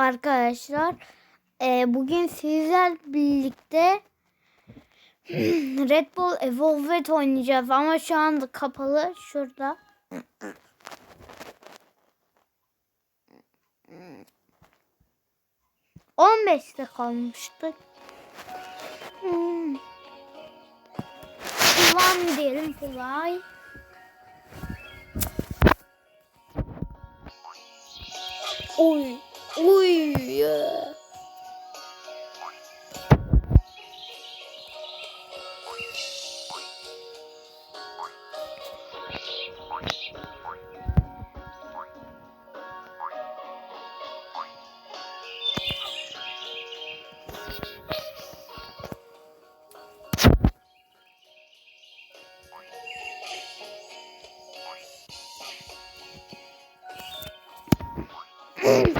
arkadaşlar. Ee, bugün sizler birlikte Red Bull Evolved oynayacağız ama şu anda kapalı şurada. On beşte kalmıştık. Hmm. Fly diyelim fly. Oy. Oy.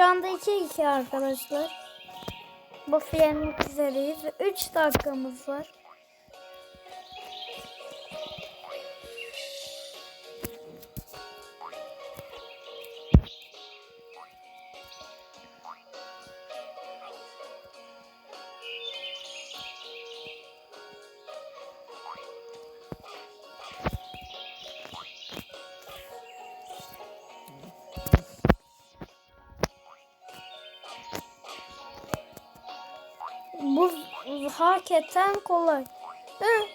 Şu anda 2-2 arkadaşlar. Bu yenmek üzereyiz. 3 dakikamız var. Hakikaten kolay. Hı.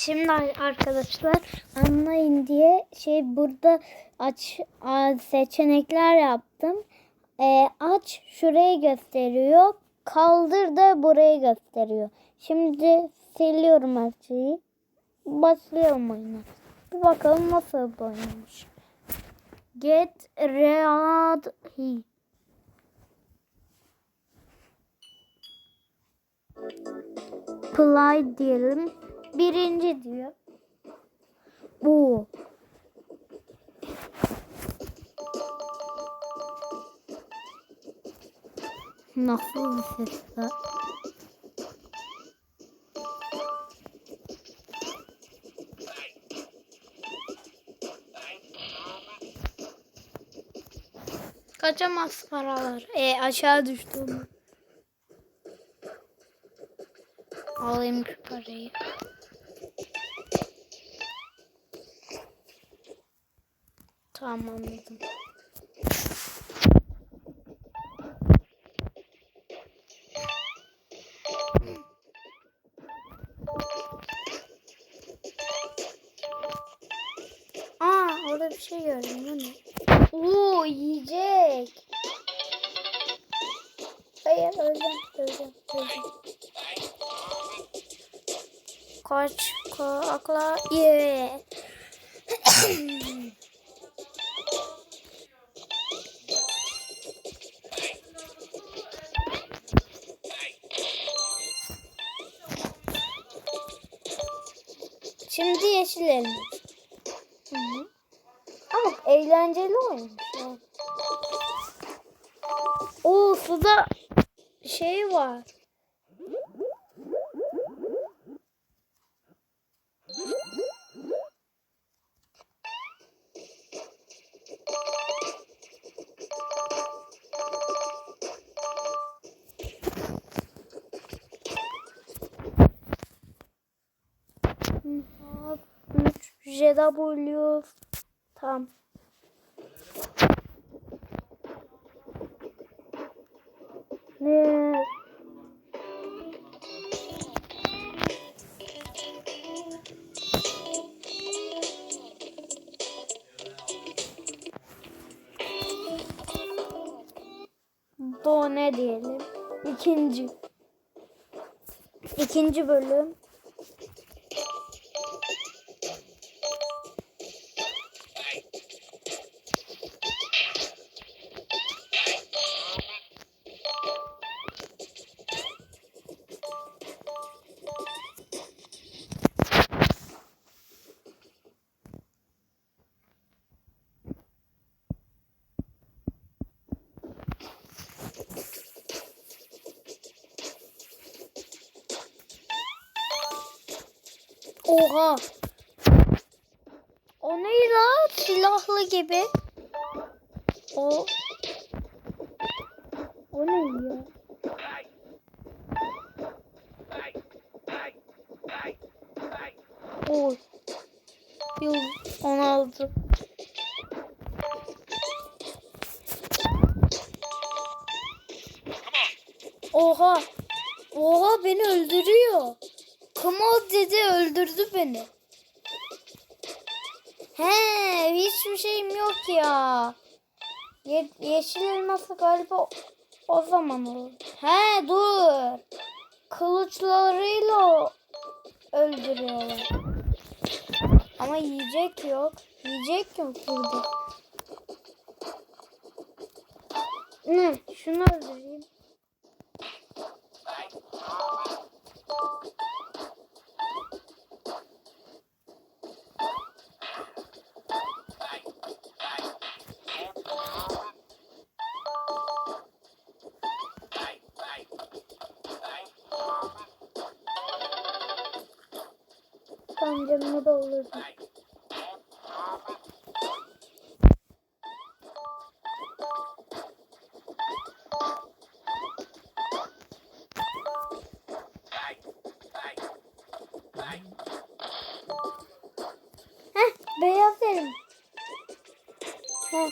Şimdi arkadaşlar anlayın diye şey burada aç seçenekler yaptım. Ee, aç şurayı gösteriyor. Kaldır da burayı gösteriyor. Şimdi siliyorum her şeyi. Başlıyorum oyuna. Bir bakalım nasıl bir oyunmuş. Get ready. Play diyelim. Birinci diyor. Bu. Nasıl bir ses var? Kaçamaz paralar. E aşağı düştüm. Alayım şu parayı. Anladım. Aa orada bir şey gördüm. Bu ne? Oo yiyecek. Hayır öleceğim, öleceğim, öleceğim. Kaç, akla, ye. Eğlenceli oyun. Oo suda şey var. Üç JW Tamam. Diyelim? İkinci. İkinci bölüm. Oha. O neydi lan? Silahlı gibi. O. O ne ya? O. Yıl 16. Oha. Oha beni öldürüyor. Kamal dedi öldürdü beni. He hiçbir şeyim yok ya. Ye- yeşil elması galiba o- o zaman olur. He dur. Kılıçlarıyla o- öldürüyorlar. Ama yiyecek yok. Yiyecek yok burada. Ne? Şunu öldüreyim. Tamam canımı doldurdum. Heh, beyaz elim. Heh.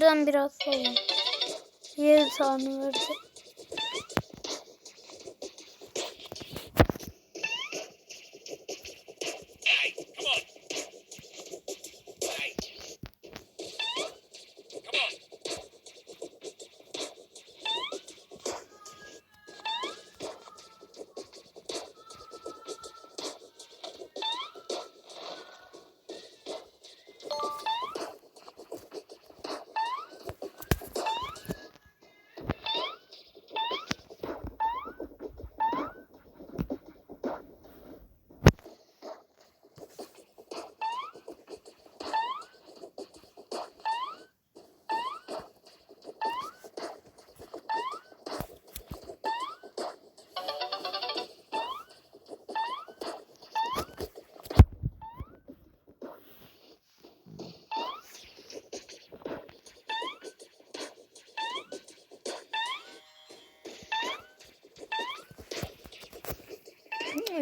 Şuradan biraz sola. 7 tane verdi.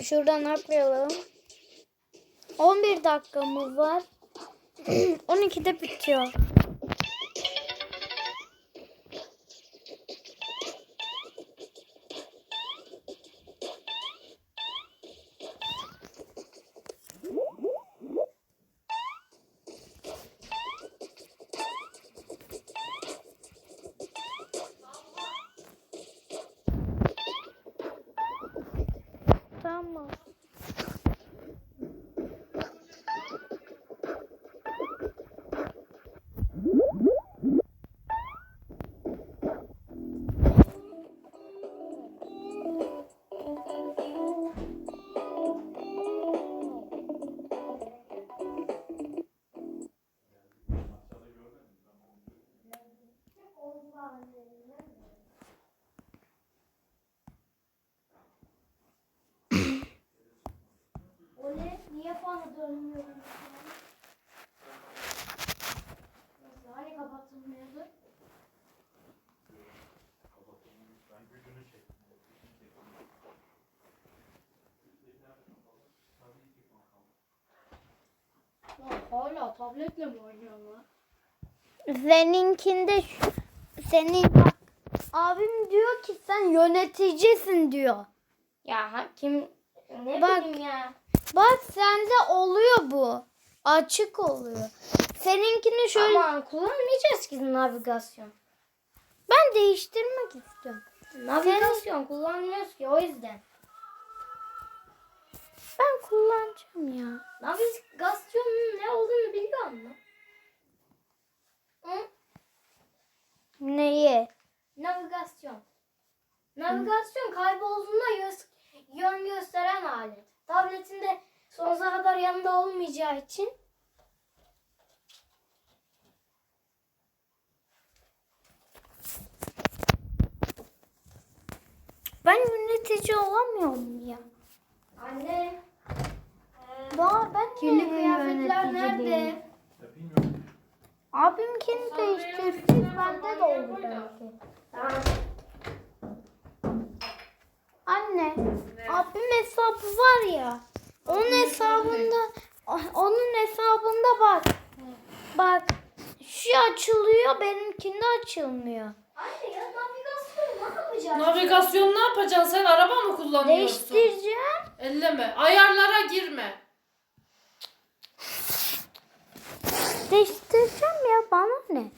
Şuradan atlayalım. 11 dakikamız var. 12'de bitiyor. Tamam. Hala tabletle mi oynuyorlar? Seninkinde senin bak, abim diyor ki sen yöneticisin diyor. Ya ha- kim ne Bak. bileyim ya. Bak sende oluyor bu. Açık oluyor. Seninkini şöyle Aman kullanmayacağız ki navigasyon. ben değiştirmek istiyorum. Navigasyon kullanmıyoruz ki o yüzden. Ben kullanacağım ya. Navigasyonun ne olduğunu biliyor musun? Hı? Neyi? Navigasyon. Navigasyon kaybolduğunda yön gösteren alet. Tabletinde sonsuza kadar yanında olmayacağı için Ben yönetici olamıyorum ya. Anne Daha ben kirli kıyafetler nerede? değilim? Abimkini değiştirsek bende de olur belki. Anne, abim hesabı var ya. Onun hesabında, onun hesabında bak. Bak, şu açılıyor, benimkinde açılmıyor. Anne ya navigasyon ne yapacağız? Navigasyon ne yapacaksın? Sen araba mı kullanıyorsun? Değiştireceğim. Elleme. Ayarlara girme. Değiştireceğim ya, bana ne?